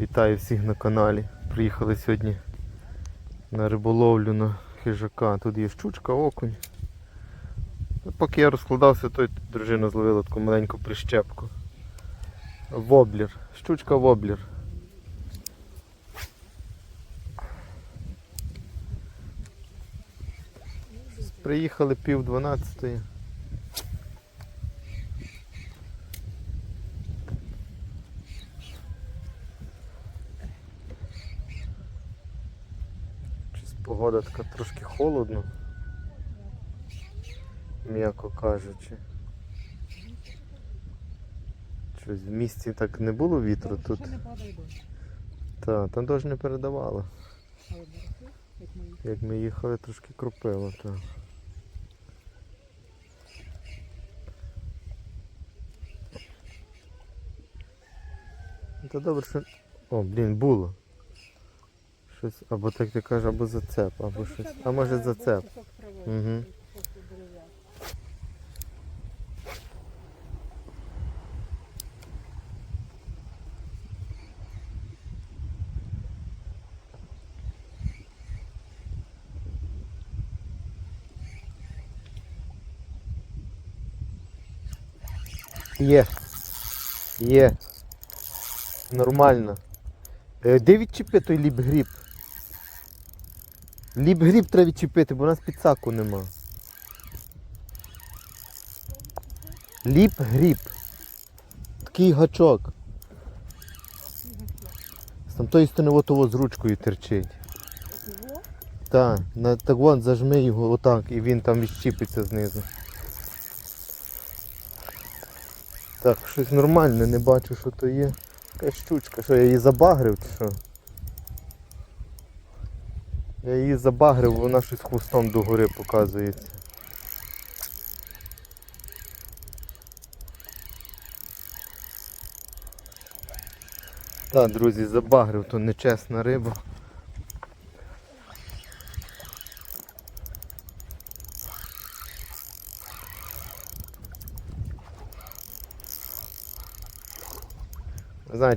Вітаю всіх на каналі. Приїхали сьогодні на риболовлю на хижака. Тут є щучка, окунь. Ну, Поки я розкладався, то дружина зловила таку маленьку прищепку. Воблер. Щучка воблер. Приїхали пів дванадцятої. Погода така трошки холодно. М'яко кажучи. Щось в місті так не було вітру тут. Ще не падає дощ. Та, там дощ не передавало. Як ми Як ми їхали, трошки кропило, так. Та добре, що. О, блін, було. Щось, або так ти кажеш, або зацеп, або щось. А може зацеп. Угу. Є. Є. Нормально. Е, Де відчепи той ліп-гріб? Ліп-гріб треба відчепити, бо у нас підсаку нема. Ліп-гріб. Такий гачок. Там тої сторони отого з ручкою терчить. Так, на, так вон зажми його отак і він там відщіпиться знизу. Так, щось нормальне, не бачу, що то є. Якась щучка, що я її забагрив чи що? Я її забагрив, вона щось хвостом догори показується. Так, друзі, забагрив, то нечесна риба.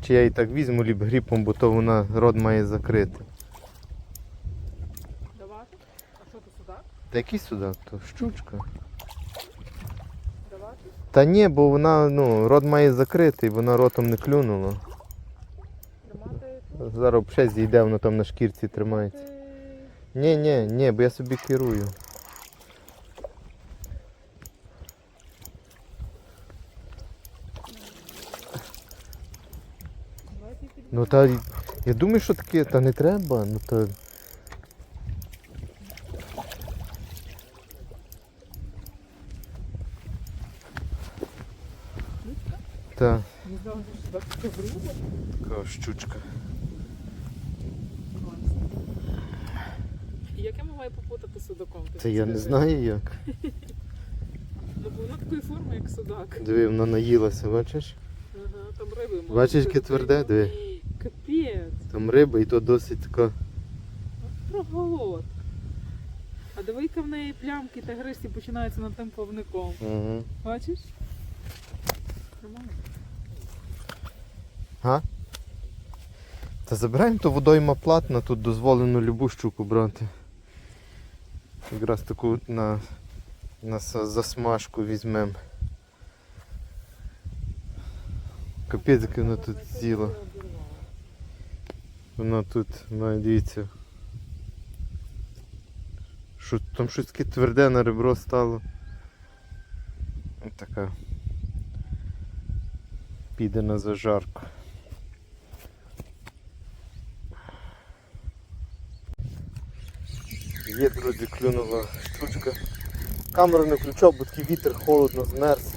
Чи я її так візьму ліп гріпом, бо то вона рот має закрити. Давати? А що ти сюди? Та який судак? То щучка. Давати? Та ні, бо вона, ну, рот має закритий, вона ротом не клюнула. Тримати? Зараз ще зійде, воно там на шкірці тримається. Ні, ні, ні, бо я собі керую. Ну та я думаю, що таке, та не треба, ну то. Та, Не що таке така щучка. І яке ми маємо попутати судаком? Це я не знаю як. Ну, бо воно такої форми, як судак. Диви, вона наїлася, бачиш? Ага, там риби. Бачиш, яке тверде, диви. Там риба і то досить така. Проголод. А диви, яка в неї плямки та гристі починаються над тим плавником. Угу. Бачиш? Нормально. Та забираємо то водойма платна, тут дозволено любу щуку брати. Якраз таку на, на засмажку візьмемо. Капець, яке воно тут сіло. Воно тут, дивіться. Що, там щось таке тверде на ребро стало. Ось Така. Піде на зажарку. Є, друзі, клюнула штучка. Камеру не включав, бо такий вітер холодно змерз.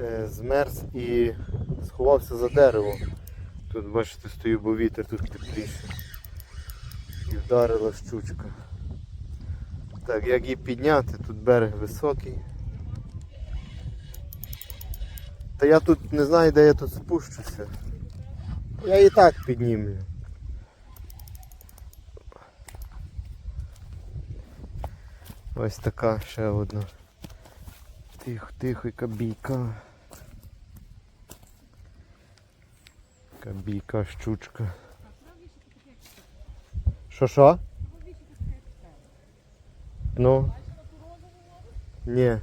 Е, змерз і сховався за дерево. Тут бачите стою, бо вітер тут тепліше. І вдарила щучка. Так, як її підняти, тут берег високий. Та я тут не знаю де я тут спущуся. Я і так піднімлю. Ось така ще одна. Тихо, тихо, кабійка бійка. Яка бійка, щучка. Що що? Ну. Ні.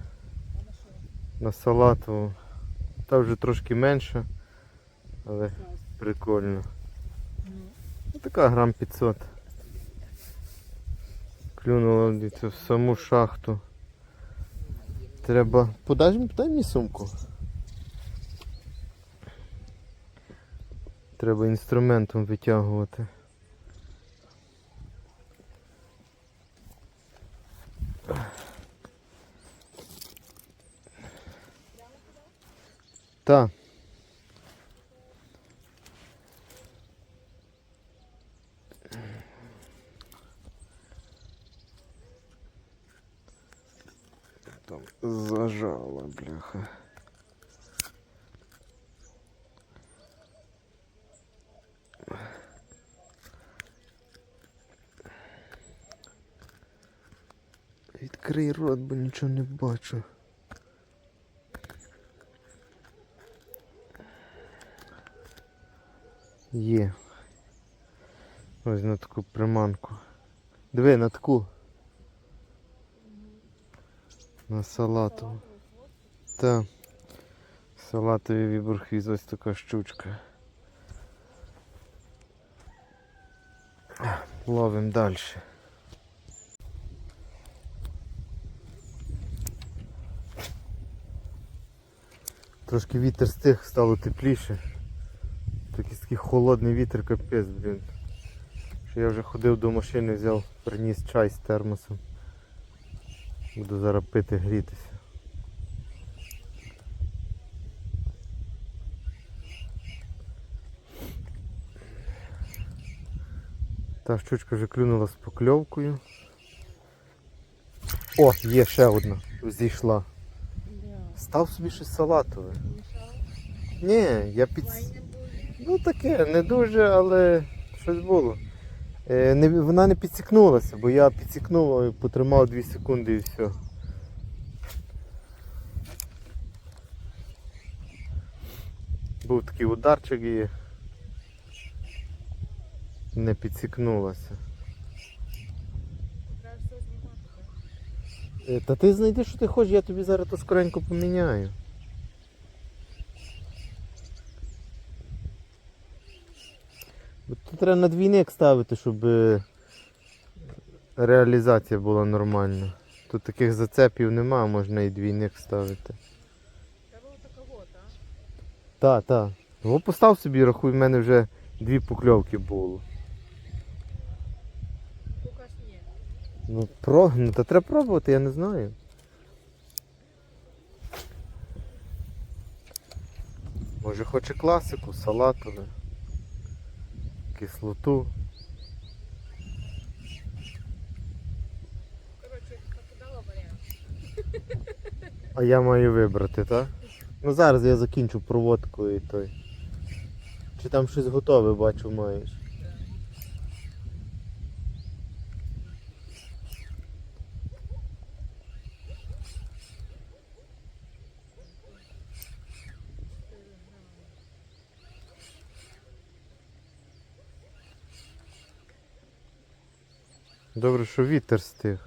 На салатову. Та вже трошки менше, але прикольно. Ну, Така грам 500. Клюнула в саму шахту. Треба. Подай мені сумку. Треба інструментом витягувати. Так. Там зажала, бляха. Відкрий рот, бо нічого не бачу. Є. Ось на таку приманку. Диви на таку. На салату. Та. Салатовий віборхвіз, ось така щучка. Ловим далі. Трошки вітер стих, стало тепліше. Такий такий холодний вітер, капець, блін. Що я вже ходив до машини, взяв, приніс чай з термосом. Буду зараз пити, грітися. Та щучка вже клюнула з покльовкою. О, є ще одна. Зійшла. Став собі щось салатове. Ні, я під... Ну таке, не дуже, але щось було. Е, не, вона не підсікнулася, бо я підсікнув, потримав 2 секунди і все. Був такий ударчик і не підсікнулася. Та ти знайди, що ти хочеш, я тобі зараз то скоренько поміняю. Тут треба на двійник ставити, щоб е, реалізація була нормальна. Тут таких зацепів нема, можна і двійник ставити. Так, так. Його постав собі, рахуй, в мене вже дві покльовки було. Ну, про... ну та треба пробувати, я не знаю. Може хоче класику, салатове, кислоту. Коротше, покидала варіант. А я маю вибрати, так? Ну зараз я закінчу проводку і той. Чи там щось готове, бачу, маєш. Добре, що вітер стих.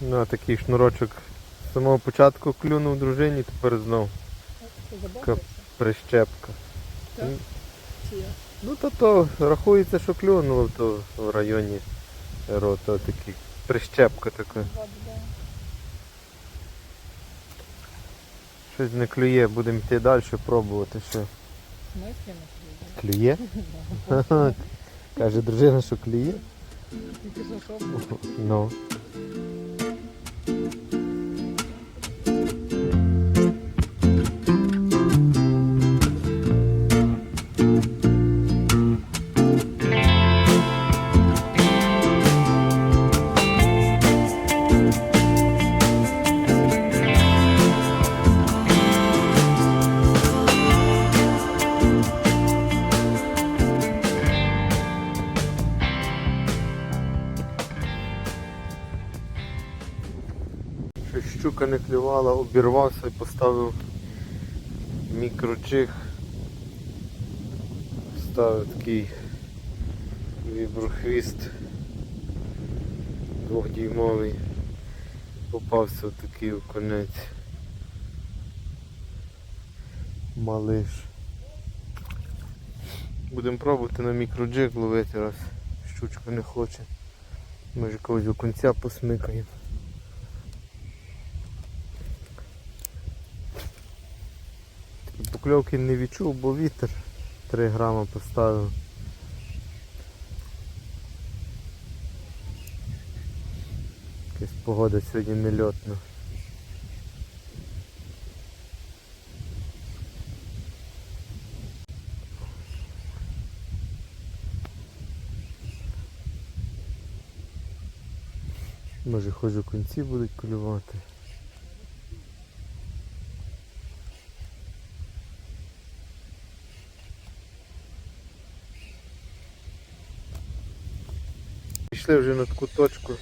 На такий шнурочок з самого початку клюнув дружині, тепер знов Забавився? прищепка. Так? Ну то то рахується, що клюнуло то в районі рота такий прищепка така. Щось не клює, будемо йти далі пробувати що. Смислі не Клює? Ха-ха. Каже дружина, що клює. Ну. Обірвався і поставив мікроджиг. Ставив такий віброхвіст двохдіймовий. Попався в такий оконець. Малиш. Будемо пробувати на мікроджиг ловити, раз щучка не хоче. Може когось окунця посмикаємо. Покльовки не відчув, бо вітер 3 грама поставив. Якась погода сьогодні нельотна. Може хоч у кінці будуть клювати. Пішли вже на таку точку.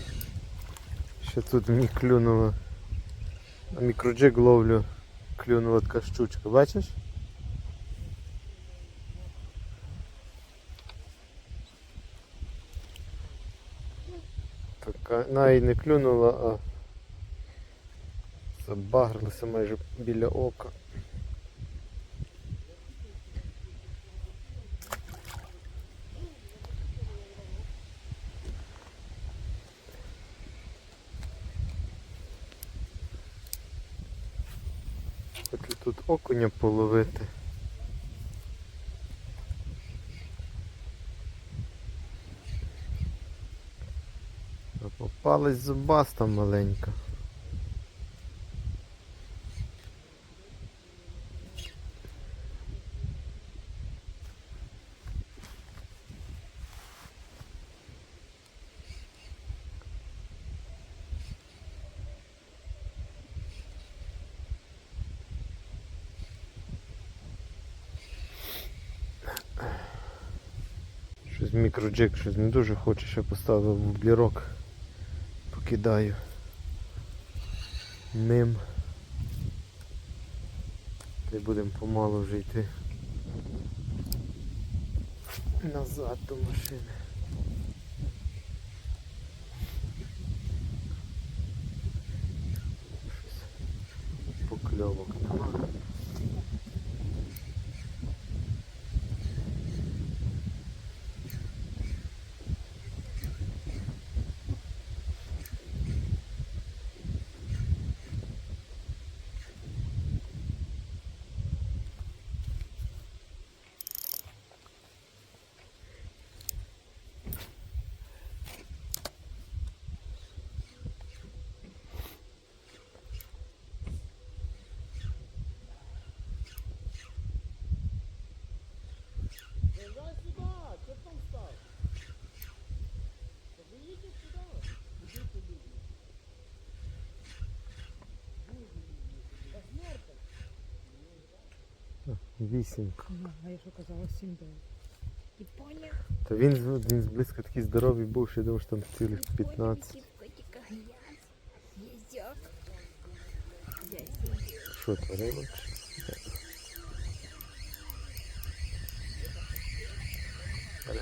Ще тут мені клюнуло. На мікроджиг ловлю клюнула така щучка, бачиш? Така, навіть не клюнула, а забагрилася майже біля ока. Хочу тут окуня половити. Попалась зубаста маленька. Щось мікроджик, щось не дуже хоче, ще поставив бублірок. Покидаю ним. Та будемо помалу вже йти назад до машини. Вісімка. А я що казала, 7 9. Ти поняв? Та він, він зблизько такий здоровий був, що я думав, що там цілих 15. Котика грязь. Ездёк. Що це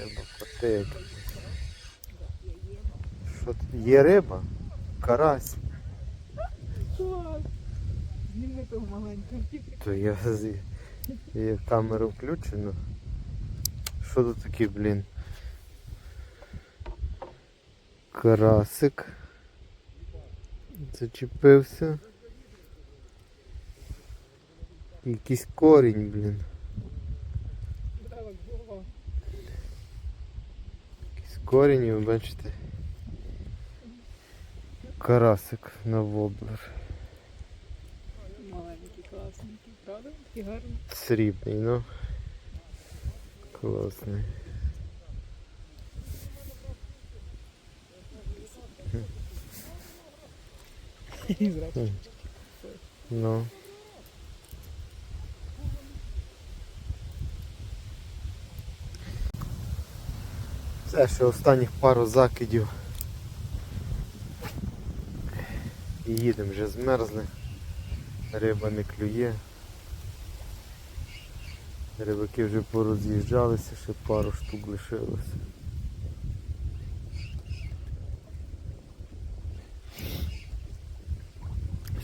риба? Котик. Що? Є риба? Карась. Зніми того маленького. То я з є камеру включено. Що тут таке, блін? Карасик. Зачепився. Якийсь корінь, блін. Корінь, ви бачите. Карасик на воблер. Маленький, класненький, правда? Такий гарний. Срібний, ну. Класний. Ну. Це ще останніх пару закидів. І їдемо, вже змерзли. Риба не клює. Рибаки вже пороз'їжджалися, ще пару штук лишилося.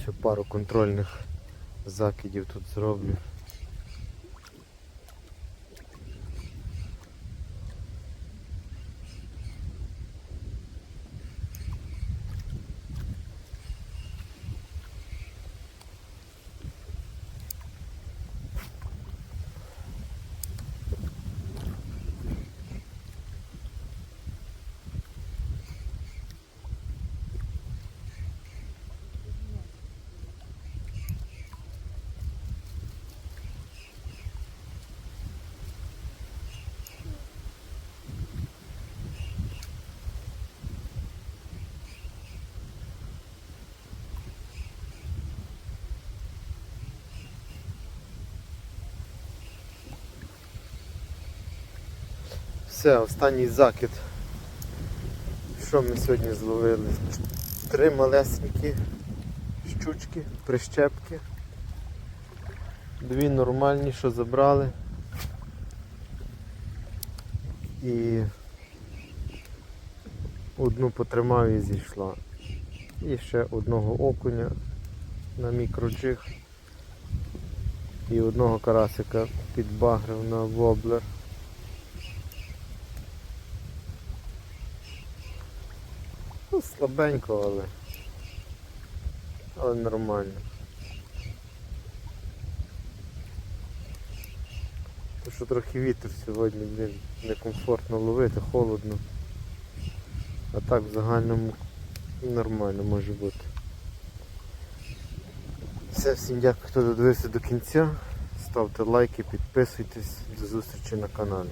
Ще пару контрольних закидів тут зроблю. Все, останній закид. Що ми сьогодні зловили? Три малесенькі щучки, прищепки. Дві нормальні, що забрали. І одну потримав і зійшла. І ще одного окуня на мікроджиг. І одного карасика підбагрив на воблер. Слабенько, але. Але нормально. То що трохи вітер сьогодні, блін, некомфортно ловити, холодно. А так в загальному нормально може бути. Все, всім дякую, хто додивився до кінця. Ставте лайки, підписуйтесь, до зустрічі на каналі.